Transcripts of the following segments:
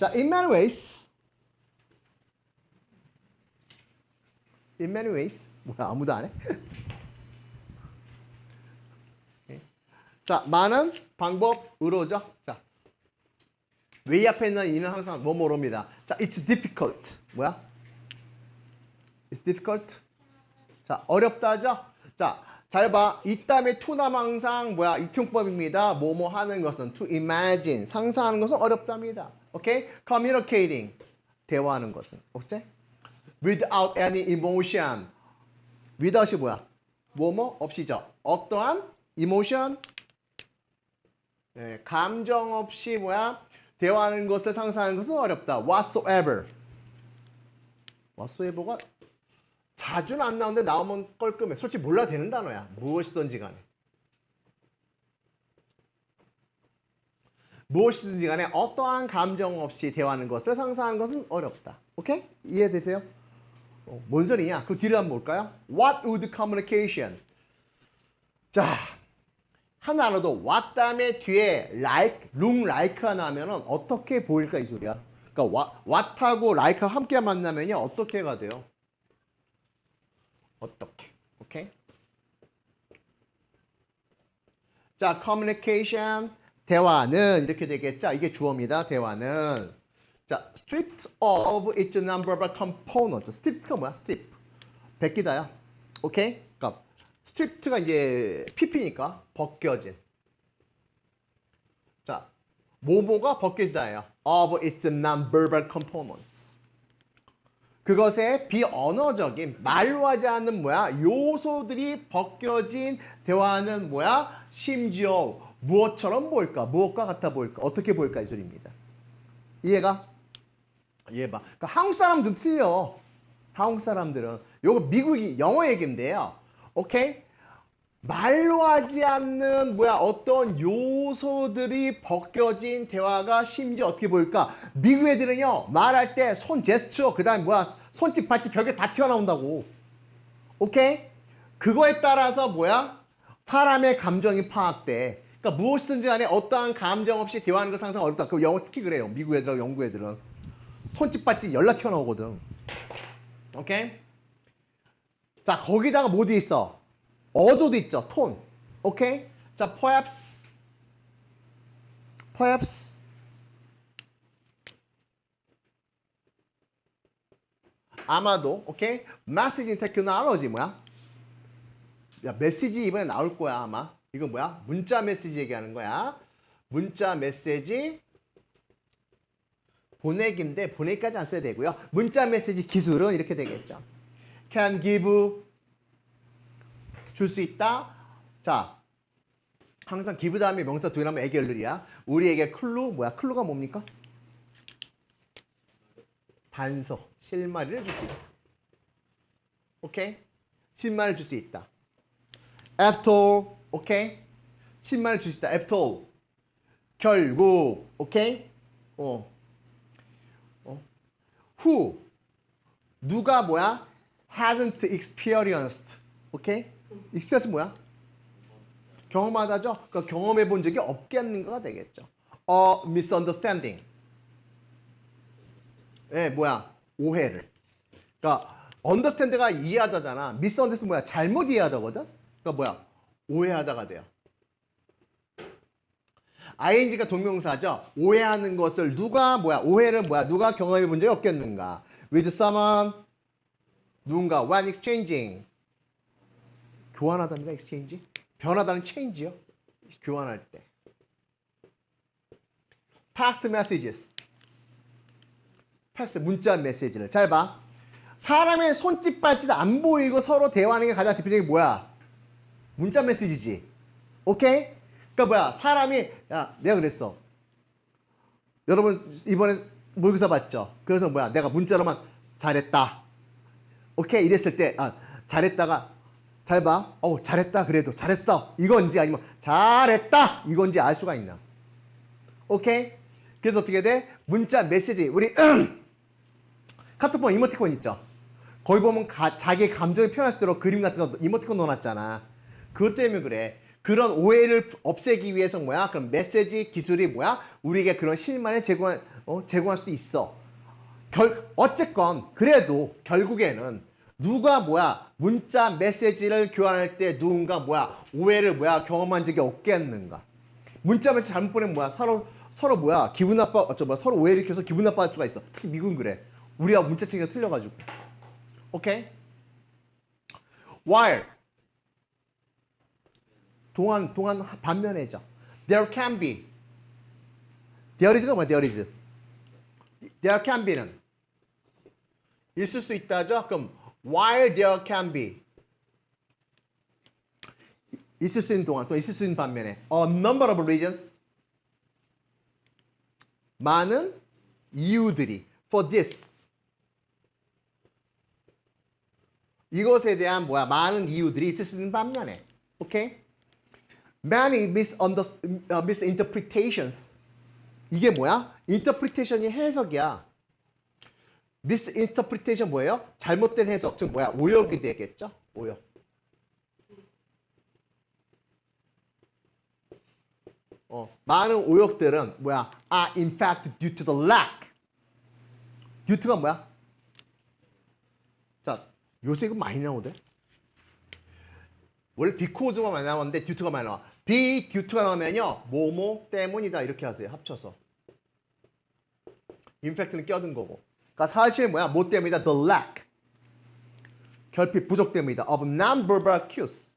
자, in many ways. in many ways. 뭐야, 아무도 안 해? 자, 많은 방법으로죠. 자, way 앞에 있는 이는 항상 뭐뭐로입니다. 자, it's difficult. 뭐야? It's difficult. 자, 어렵다죠? 자, 잘 봐. 이 다음에 to는 항상 뭐야? 이통법입니다. 뭐뭐 하는 것은 to imagine. 상상하는 것은 어렵답니다. 오케이? communicating. 대화하는 것은. 오케이? without any emotion. without이 뭐야? 뭐뭐 없이죠. 어떠한 emotion 네, 감정 없이 뭐야? 대화하는 것을 상상하는 것은 어렵다. whatsoever. whatsoever가 자주는 안 나오는데 나오면 껄끔해. 솔직히 몰라도 되는 단어야. 무엇이든지 간에. 무엇이든지 간에 어떠한 감정 없이 대화하는 것을 상상하는 것은 어렵다. 오케이? 이해되세요? 어, 뭔 소리냐? 그 뒤를 한번 볼까요? What would communication? 자, 하나라도 what 다음에 뒤에 like, look like가 나면은 어떻게 보일까 이 소리야. 그러니까 what, what하고 like가 함께 만나면요 어떻게가 돼요? 어떻게? 오케이? 자, communication 대화는 이렇게 되겠죠. 이게 주어입니다. 대화는 자, stripped of its number of components. stripped가 뭐야? strip. 벗기다야. 오케이? 그러니까 stripped가 이제 pp니까 벗겨진. 자, 뭐뭐가 벗겨지다예요. of its non-verbal components. 그것의 비언어적인 말로 하지 않는 뭐야? 요소들이 벗겨진 대화는 뭐야? 심지어 무엇처럼 보일까? 무엇과 같아 보일까? 어떻게 보일까 이 소리입니다. 이해가? 이해 봐. 그러니까 한국 사람 좀 틀려. 한국 사람들은. 요거 미국이 영어 얘기인데요. 오케이? 말로 하지 않는 뭐야? 어떤 요소들이 벗겨진 대화가 심지어 어떻게 보일까? 미국 애들은요 말할 때 손 제스처 그 다음 뭐야 손짓 발짓 벽에 다 튀어나온다고. 오케이? 그거에 따라서 뭐야 사람의 감정이 파악돼. 그러니까 무엇이든지 간에 어떠한 감정 없이 대화하는 거 상상 어렵다. 그 영어 특히 그래요. 미국 애들하고 영국 애들은 손짓 발짓 연락 튀어나오거든. 오케이? 자 거기다가 뭐돼 있어? 어조도 있죠. 톤. 오케이? 자, perhaps perhaps 아마도 오케이? message technology 뭐야? 야, 메시지 이번에 나올 거야, 아마. 이건 뭐야? 문자 메시지 얘기하는 거야. 문자 메시지 보내기인데 보내기까지 안 써야 되고요. 문자 메시지 기술은 이렇게 되겠죠. can give 줄 수 있다. 자, 항상 기부 다음에 명사 두개나면 애기 얼른이야. 우리에게 클루 뭐야? 클루가 뭡니까? 단서, 실마리를 줄 수 있다. 오케이? 실마리를 줄 수 있다. after 오케이? 실마리를 줄 수 있다. after. 결국, 오케이? 어. 어. who 누가 뭐야? hasn't experienced. 오케이? 익스피리언스 뭐야? 경험하다죠? 그 경험해 본 적이 없겠는가가 되겠죠. 어, misunderstanding. 예, 뭐야? 오해를. 그러니까 understand가 이해하다잖아. misunderstand 뭐야? 잘못 이해하다거든. 그러니까 뭐야? 오해하다가 돼요. ing가 동명사죠. 오해하는 것을 누가 뭐야? 오해를 뭐야? 누가 경험해 본 적이 없겠는가? with someone 누군가 when exchanging 교환하다입니다. exchange. 변하다는 change요. 교환할 때. text messages. Text 문자 메시지를 잘 봐. 사람의 손짓 발짓 안 보이고 서로 대화하는 게 가장 대표적인 게 뭐야? 문자 메시지지. 오케이? 그러니까 뭐야? 사람이 야, 내가 그랬어. 여러분 이번에 모의고사 봤죠? 그래서 뭐야? 내가 문자로만 잘했다. 오케이? 이랬을 때 아, 잘했다가 잘 봐. 어, 잘했다. 그래도 잘했어. 이건지 아니면 잘했다. 이건지 알 수가 있나? 오케이? 그래서 어떻게 돼? 문자 메시지. 우리 카톡폰 이모티콘 있죠? 거기 보면 가, 자기 감정을 표현할 수 있도록 그림 같은 거 이모티콘 넣어놨잖아. 그것 때문에 그래. 그런 오해를 없애기 위해서 뭐야? 그럼 메시지 기술이 뭐야? 우리에게 그런 실만을 제공할, 어, 제공할 수도 있어. 결, 어쨌건 그래도 결국에는 누가 뭐야 문자 메시지를 교환할 때 누군가 뭐야 오해를 뭐야 경험한 적이 없겠는가? 문자 메시지 잘못 보내면 뭐야 서로 서로 뭐야 기분 나빠 어쩌 뭐 서로 오해 일으켜서 기분 나빠할 수가 있어. 특히 미국은 그래. 우리가 문자 체계가 틀려가지고. 오케이? while 동안 동안 반면에죠. There can be. There is가 뭐야? There is. There can be는 있을 수 있다죠. 그럼 while there can be 있을 수 있는 동안 또 있을 수 있는 반면에 a number of reasons 많은 이유들이 for this 이것에 대한 뭐야 많은 이유들이 있을 수 있는 반면에 오케이 many uh, misinterpretations 이게 뭐야 interpretation이 해석이야 misinterpretation 뭐예요 잘못된 해석 즉 뭐야 오역이 되겠죠 오역 어, 많은 오역들은 뭐야 are in fact due to the lack due가 뭐야 자 요새 이거 많이 나오대. 원래 비코즈가 많이 나오는데 듀트가 많이 나와. 비 듀트가 나오면요. 뭐뭐 때문이다 이렇게 하세요. 합쳐서. 인팩트는 껴든 거고. 그러니까 사실 뭐야? 뭐 때문이다? The lack. 결핍 부족 때문이다. Of non-verbal cues.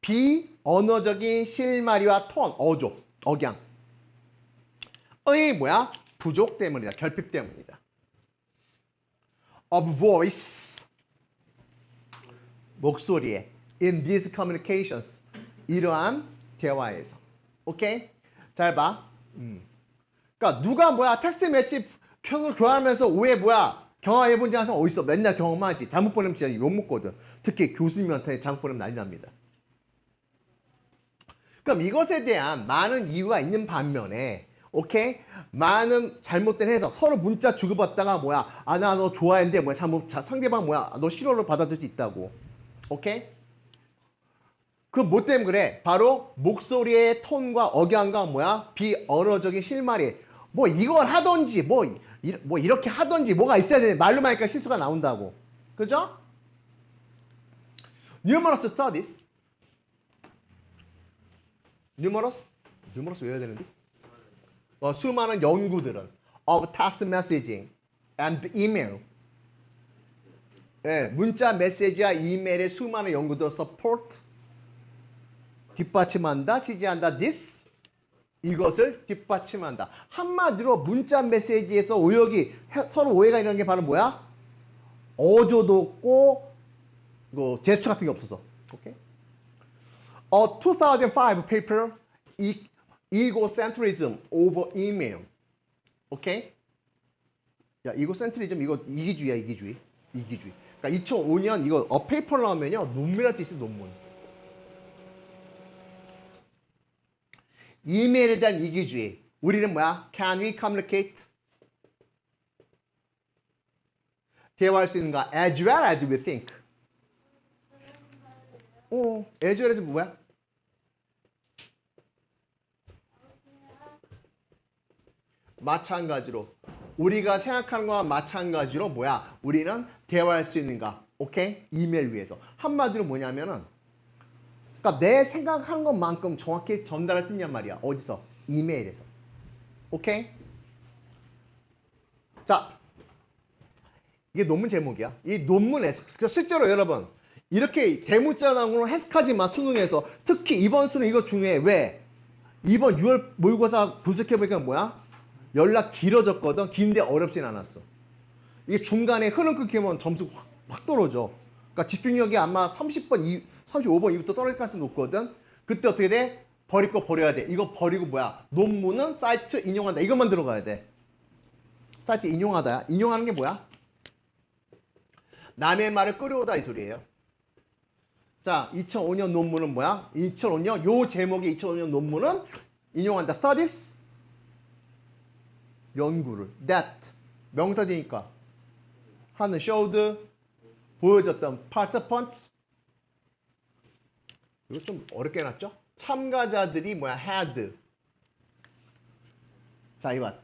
비언어적인 실마리와 톤, 어조, 억양. 의 뭐야? 부족 때문이다. 결핍 때문이다. Of voice 목소리에 in these communications 이러한 대화에서 오케이 잘 봐. 음. 그러니까 누가 뭐야 텍스트 메시지 켜서 교환하면서 오해 뭐야 경험해 본지 항상 어딨어 맨날 경험하지 잘못 보내면 진짜 욕 먹거든 특히 교수님한테 잘못 보내면 난리 납니다. 그럼 이것에 대한 많은 이유가 있는 반면에 오케이? 많은 잘못된 해석. 서로 문자 주고받다가 뭐야? 아 나 너 좋아했는데 뭐야? 잘못 자, 상대방 뭐야? 너 싫어로 받아들일 수 있다고. 오케이? 그럼 뭐 때문에 그래? 바로 목소리의 톤과 억양과 뭐야? 비언어적인 실마리. 뭐 이걸 하던지 뭐, 이, 뭐 이렇게 하던지 뭐가 있어야 되는 말로만 하니까 실수가 나온다고. 그죠? numerous studies numerous numerous 외워야 되는데 어, 수많은 연구들은 of text messaging and email 예, 문자 메시지와 이메일의 수많은 연구들을 support 뒷받침한다, 지지한다, this 이것을 뒷받침한다. 한마디로 문자 메시지에서 오역이 해- 서로 오해가 있는 게 바로 뭐야? 어조도 없고 그 제스처 같은 게 없어서. 오케이? 어, 2005 paper 이 egocentrism over email. 오케이? 야, 이고센트리즘 이거 이기주의야, 이기주의. 이기주의. 그러니까 2005년 이거 어 페이퍼 나오면요. 논문할 때 있어, 논문. 이메일에 대한 이기주의. 우리는 뭐야? Can we communicate? 대화할 수 있는가? As well as we think. 어, as well as 뭐야? 마찬가지로 우리가 생각하는 거와 마찬가지로 뭐야? 우리는 대화할 수 있는가? 오케이? 이메일 위해서. 한마디로 뭐냐면은 그러니까 내 생각하는 것만큼 정확히 전달할 수 있냔 말이야. 어디서? 이메일에서. 오케이? 자. 이게 논문 제목이야. 이 논문에서 그러니까 실제로 여러분 이렇게 대문자 나오는 걸 해석하지 마 수능에서 특히 이번 수능 이거 중요해. 왜? 이번 6월 모의고사 분석해 보니까 뭐야? 연락 길어졌거든. 긴데 어렵진 않았어. 이게 중간에 흐름 끊기면 점수 확, 확 떨어져. 그러니까 집중력이 아마 30번, 이, 35번 이후부터 떨어질 가능성이 높거든. 그때 어떻게 돼? 버릴 거 버려야 돼. 이거 버리고 뭐야? 논문은 사이트 인용한다. 이것만 들어가야 돼. 사이트 인용하다. 인용하는 게 뭐야? 남의 말을 끌어오다 이 소리예요. 자, 2005년 논문은 뭐야? 2005년 요 제목의 2005년 논문은 인용한다. Studies 연구를 that 명사되니까 하는 showed 보여줬던 participants 이거 좀 어렵게 해놨죠? 참가자들이 뭐야? had. 자, 이봐.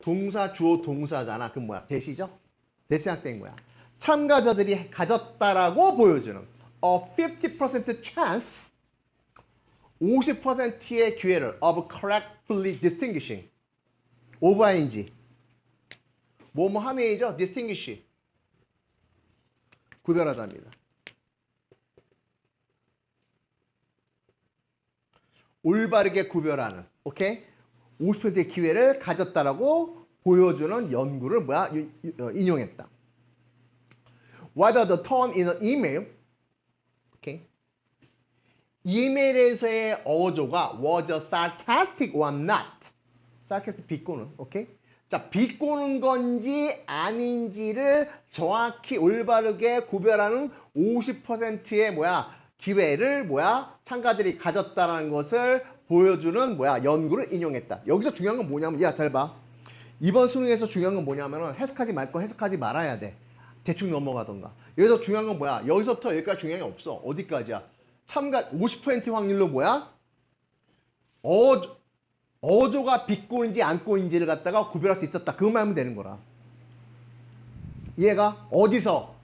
동사, 주어, 동사잖아. 그 뭐야? 대시죠? 대시학된 거야. 참가자들이 가졌다라고 보여주는 a 50% chance 50%의 기회를 of correctly distinguishing of ing 뭐뭐 하네이죠? distinguish 구별하다입니다. 올바르게 구별하는 오케이 50%의 기회를 가졌다라고 보여주는 연구를 뭐야 어, 인용했다. Whether the tone in an email, 오케 이 이메일에서의 어조가 was sarcastic or not. sarcastic 비꼬는, 오케이? 자, 비꼬는 건지 아닌지를 정확히 올바르게 구별하는 50%의 뭐야 기회를 뭐야 참가들이 가졌다는 것을 보여주는 뭐야 연구를 인용했다. 여기서 중요한 건 뭐냐면 야 잘 봐. 이번 수능에서 중요한 건 뭐냐면은 해석하지 말거 해석하지 말아야 돼. 대충 넘어가던가. 여기서 중요한 건 뭐야? 여기서부터 여기까지 중요한 게 없어. 어디까지야? 참가 50% 확률로 뭐야? 어, 어조가 비꼬인지 안 꼬인지를 갖다가 구별할 수 있었다. 그것만 하면 되는 거라. 얘가 어디서?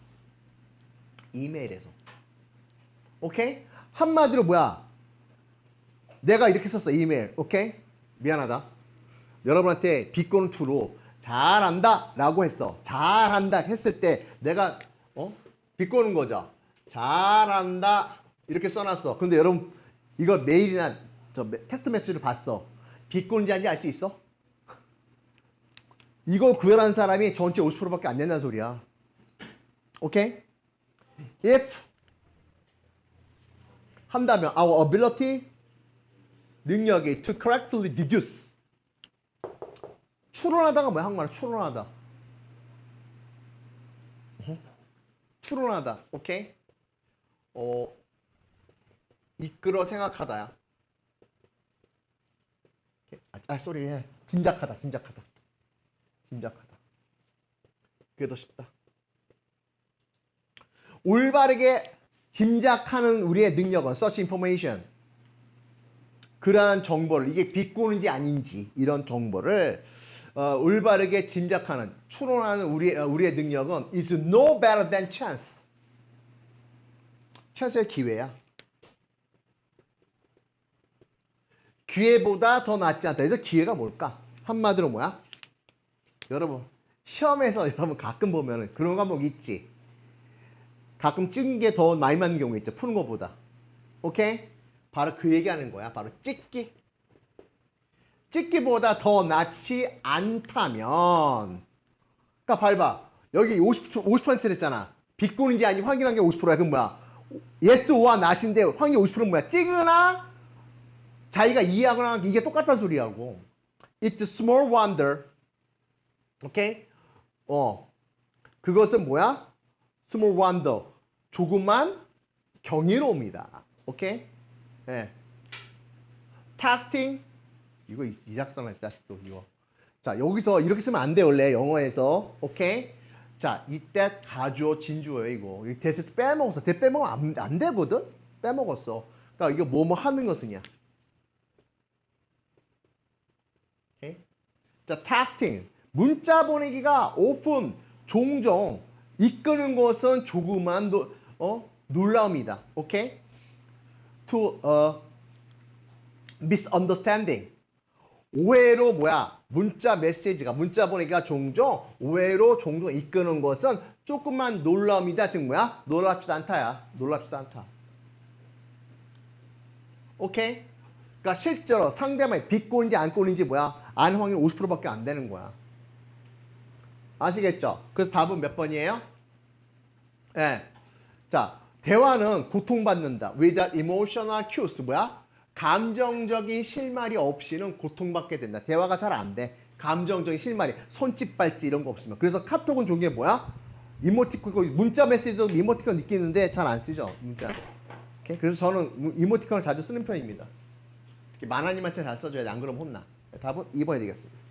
이메일에서. 오케이? 한마디로 뭐야? 내가 이렇게 썼어. 이메일. 오케이? 미안하다. 여러분한테 비꼬는 투로 잘한다 라고 했어. 잘한다 했을 때 내가 어? 비꼬는 거죠. 잘한다 이렇게 써놨어. 근데 여러분 이거 메일이나 저 메- 텍스트 메시지를 봤어. 비꼬는지 아닌지 알 수 있어? 이걸 구별한 사람이 전체 50%밖에 안 된다는 소리야. 오케이? If 한다면 our ability 능력이 to correctly deduce 추론하다가 뭐야 한국말로 추론하다 어? 추론하다 오케이 어 이끌어 생각하다야. 아, 아 쏘리 해 짐작하다 짐작하다. 짐작하다. 그게 더 쉽다. 올바르게 짐작하는 우리의 능력은 search information. 그러한 정보를 이게 비꼬는지 아닌지 이런 정보를 어, 올바르게 짐작하는 추론하는 우리 어, 우리의 능력은 is no better than chance. 찬스의 기회야. 기회보다 더 낫지 않다. 그래서 기회가 뭘까? 한마디로 뭐야? 여러분 시험에서 여러분 가끔 보면은 그런 과목 있지. 가끔 찍은 게 더 많이 맞는 경우 있죠. 푸는 것보다. 오케이? 바로 그 얘기하는 거야. 바로 찍기. 찍기보다 더 낫지 않다면. 그러니까 밟아. 여기 50, 50% 했잖아. 비꼬는지 아닌지 확인한 게 50%야. 그럼 뭐야? yes, 오와 not인데 확률 50%는 뭐야? 찍으나 자기가 이해하거나 이게 똑같다는 소리하고. It's small wonder. 오케이? 어. 그것은 뭐야? small wonder. 조그만 경이로움이다. 오케이? 예. 텍스팅 이거 이- 이작성할 자식도 이거. 자 여기서 이렇게 쓰면 안 돼 원래 영어에서 오케이. 자 이때 가주어 진주어요 이거. 이 대에서 빼먹었어. 대 빼먹으면 안, 안 되거든. 빼먹었어. 그러니까 이거 뭐뭐 하는 것은이야. 오케이. 자 텍스팅 문자 보내기가 오픈 종종 이끄는 것은 조그만 노, 어 놀라움이다. 오케이. to a misunderstanding. 오해로 뭐야? 문자 메시지가 문자 보내기가 종종 오해로 종종 이끄는 것은 조금만 놀라움이다. 즉 뭐야? 놀랍지 않다야. 놀랍지 않다. 오케이? 그러니까 실제로 상대방이 비꼬는지 안 꼬는지 뭐야? 아는 확률 50%밖에 안 되는 거야. 아시겠죠? 그래서 답은 몇 번이에요? 예. 네. 자, 대화는 고통받는다. without emotional cues 뭐야? 감정적인 실마리 없이는 고통받게 된다. 대화가 잘 안 돼. 감정적인 실마리, 손짓 발짓 이런 거 없으면. 그래서 카톡은 종류에 뭐야? 이모티콘, 문자 메시지도 이모티콘 느끼는데 잘 안 쓰죠. 문자. 오케이? 그래서 저는 이모티콘을 자주 쓰는 편입니다. 만화님한테 잘 써줘야 돼. 안 그러면 혼나. 답은 2번이 되겠습니다.